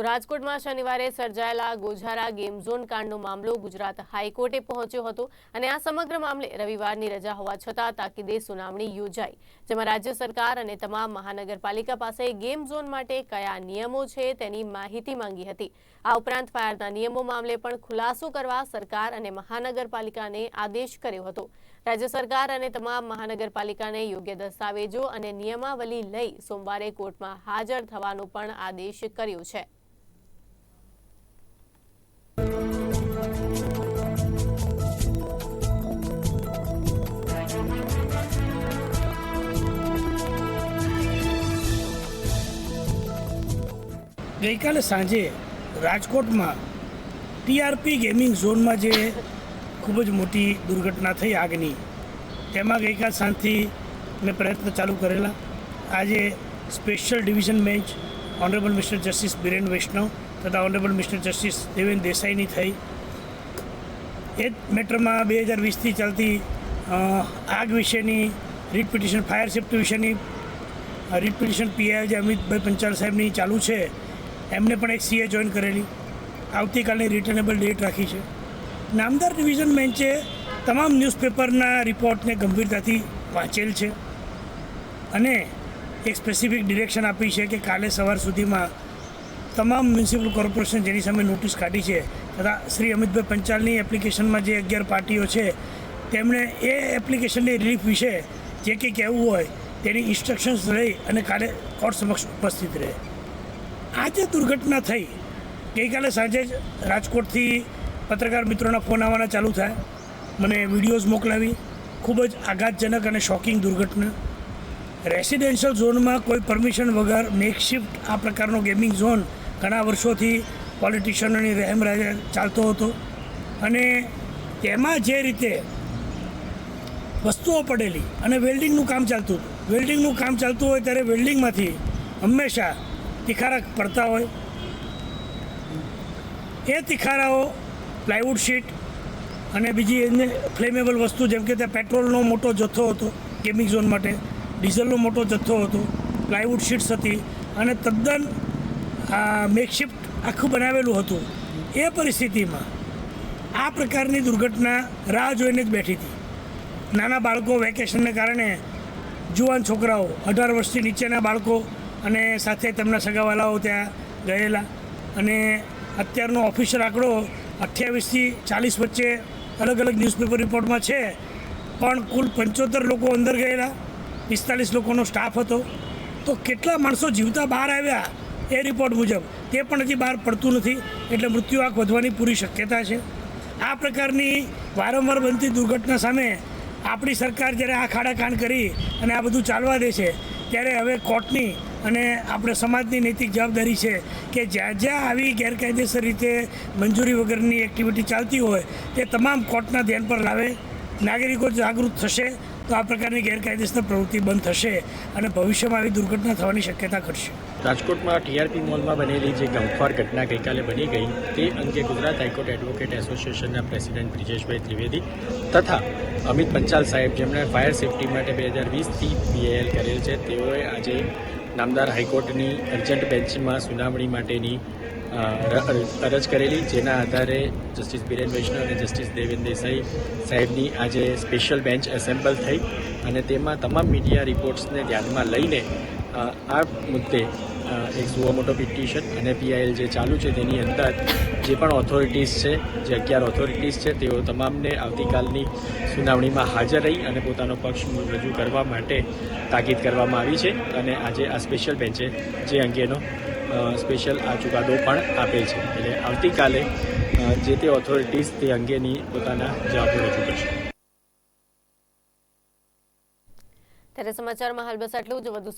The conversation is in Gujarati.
તો રાજકોટમાં શનિવારે સર્જાયેલા ગોઝારા ગેમ ઝોન કાંડનો મામલો ગુજરાત હાઈકોર્ટે પહોંચ્યો હતો અને આ સમગ્ર મામલે રવિવારની રજા હોવા છતાં તાકીદે સુનાવણી યોજાઈ. જેમાં રાજ્ય સરકાર અને તમામ મહાનગરપાલિકા પાસે ગેમ ઝોન માટે કયા નિયમો છે તેની માહિતી માંગી હતી. આ ઉપરાંત ફાયરના નિયમો મામલે પણ ખુલાસો કરવા સરકાર અને મહાનગરપાલિકાને આદેશ કર્યો હતો. રાજ્ય સરકાર અને તમામ મહાનગરપાલિકાને યોગ્ય દસ્તાવેજો અને નિયમાવલી લઈ સોમવારે કોર્ટમાં હાજર થવાનો પણ આદેશ કર્યો છે. ગઈકાલે સાંજે રાજકોટમાં ટીઆરપી ગેમિંગ ઝોનમાં જે ખૂબ જ મોટી દુર્ઘટના થઈ આગની, તેમાં ગઈકાલ સાંજથી મેં પ્રયત્ન ચાલુ કરેલા. આજે special division bench honourable mister justice Biren Vaishnav તથા ઓનરેબલ મિસ્ટર જસ્ટિસ દેવેન દેસાઈની થઈ. એ જ મેટરમાં બે હજાર વીસથી ચાલતી આગ વિશેની, રીટ પિટિશન, ફાયર સેફ્ટી વિશેની રીટ પિટિશન પીઆઈ જે અમિતભાઈ પંચાલ સાહેબની ચાલુ છે એમને પણ એક સીએ જોઈન કરેલી. આવતીકાલની રિટર્નેબલ ડેટ રાખી છે. નામદાર ડિવિઝન બેન્ચે તમામ ન્યૂઝપેપરના રિપોર્ટને ગંભીરતાથી વાંચેલ છે. અને એક સ્પેસિફિક ડિરેક્શન આપી છે કે કાલે સવાર સુધીમાં તમામ મ્યુનિસિપલ કોર્પોરેશન જેની સામે નોટિસ કાઢી છે તથા શ્રી અમિતભાઈ પંચાલની એપ્લિકેશનમાં જે અગિયાર પાર્ટીઓ છે, તેમણે એ એપ્લિકેશનની રિલીફ વિશે જે કંઈ કહેવું હોય તેની ઇન્સ્ટ્રક્શન્સ લઈ અને કાલે કોર્ટ સમક્ષ ઉપસ્થિત રહે. આ જે દુર્ઘટના થઈ. ગઈકાલે સાંજે જ રાજકોટથી પત્રકાર મિત્રોના ફોન આવવાના ચાલુ થાય. મને વિડીયોઝ મોકલાવી. ખૂબ જ આઘાતજનક અને શોકિંગ દુર્ઘટના. રેસિડેન્શિયલ ઝોનમાં કોઈ પરમિશન વગર મેકશિફ્ટ આ પ્રકારનો ગેમિંગ ઝોન ઘણા વર્ષોથી પોલિટિશિયનોની રહેમ રહે ચાલતો હતો. અને તેમાં જે રીતે વસ્તુઓ પડેલી અને વેલ્ડિંગનું કામ ચાલતું હતું. વેલ્ડિંગનું કામ ચાલતું હોય ત્યારે વેલ્ડિંગમાંથી હંમેશા તિખારા પડતા હોય. એ તિખારાઓ પ્લાયવુડ શીટ અને બીજી એને ફ્લેમેબલ વસ્તુ જેમ કે ત્યાં પેટ્રોલનો મોટો જથ્થો હતો, ગેમિંગ ઝોન માટે, ડીઝલનો મોટો જથ્થો હતો, પ્લાયવુડ શીટ્સ હતી અને તદ્દન મેકશિફ્ટ આખું બનાવેલું હતું. એ પરિસ્થિતિમાં આ પ્રકારની દુર્ઘટના રાહ જોઈને જ બેઠી હતી. નાના બાળકો વેકેશનને કારણે, જુવાન છોકરાઓ, અઢાર વર્ષથી નીચેના બાળકો અને સાથે તેમના સગાવાલાઓ ત્યાં ગયેલા. અને અત્યારનો ઓફિશિયલ આંકડો અઠ્યાવીસથી ચાલીસ વચ્ચે અલગ અલગ ન્યૂઝપેપર રિપોર્ટમાં છે. પણ કુલ પંચોતેર લોકો અંદર ગયેલા, પિસ્તાલીસ લોકોનો સ્ટાફ હતો. તો કેટલા માણસો જીવતા બહાર આવ્યા એ રિપોર્ટ મુજબ? તે પણ હજી બહાર પડતું નથી, એટલે મૃત્યુ આંક વધવાની પૂરી શક્યતા છે. આ પ્રકારની વારંવાર બનતી દુર્ઘટના સામે આપણી સરકાર જ્યારે આ ખાડાખાંડ કરી અને આ બધું ચાલવા દે છે, ત્યારે હવે કોર્ટની અને આપણે સમાજની નૈતિક જવાબદારી છે કે જ્યાં જ્યાં આવી ગેરકાયદેસર રીતે મંજૂરી વગરની એક્ટિવિટી ચાલતી હોય, તે તમામ કોર્ટના ધ્યાન પર લાવે, નાગરિકો જાગૃત થશે, તો આ પ્રકારની ગેરકાયદેસર પ્રવૃત્તિ બંધ થશે અને ભવિષ્યમાં આવી દુર્ઘટના થવાની શક્યતા ઘટશે. રાજકોટમાં ટીઆરપી મોલમાં બનેલી જે ગંફાર ઘટના ગઈકાલે બની ગઈ, તે અંગે ગુજરાત હાઈકોર્ટ એડવોકેટ એસોસિએશનના પ્રેસિડેન્ટ બ્રિજેશભાઈ ત્રિવેદી તથા અમિત પંચાલ સાહેબ, જેમણે ફાયર સેફટી માટે બે હજાર વીસથી પીએએલ કરેલ છે. તેઓએ આજે નામદાર હાઈકોર્ટની અર્જન્ટ બેન્ચમાં સુનાવણી માટેની અરજ કરેલી, જેના આધારે જસ્ટિસ બિરેન વૈષ્ણવ અને જસ્ટિસ દેવેન દેસાઈ સાહેબની આજે સ્પેશિયલ બેન્ચ એસેમ્બલ થઈ અને તેમાં તમામ મીડિયા રિપોર્ટ્સને ધ્યાનમાં લઈને આ મુદ્દે એક સુઓ મોટો પિટિશન અને પીઆઈએલ જે ચાલુ છે તેની અંદર જે પણ ઓથોરિટીઝ છે, જે અગિયાર ઓથોરિટીઝ છે, તેઓ તમામને આવતીકાલની સુનાવણીમાં હાજર રહી અને પોતાનો પક્ષ રજૂ કરવા માટે તાકીદ કરવામાં આવી છે અને આજે આ સ્પેશિયલ બેન્ચે જે અંગેનો સ્પેશિયલ આ ચુકાદો પણ આપે છે. એટલે આવતીકાલે જે તે ઓથોરિટીઝ તે અંગેની પોતાના જવાબો રજૂ કરશે. ત્યારે સમાચારમાં હાલ બસ આટલું જ. વધુ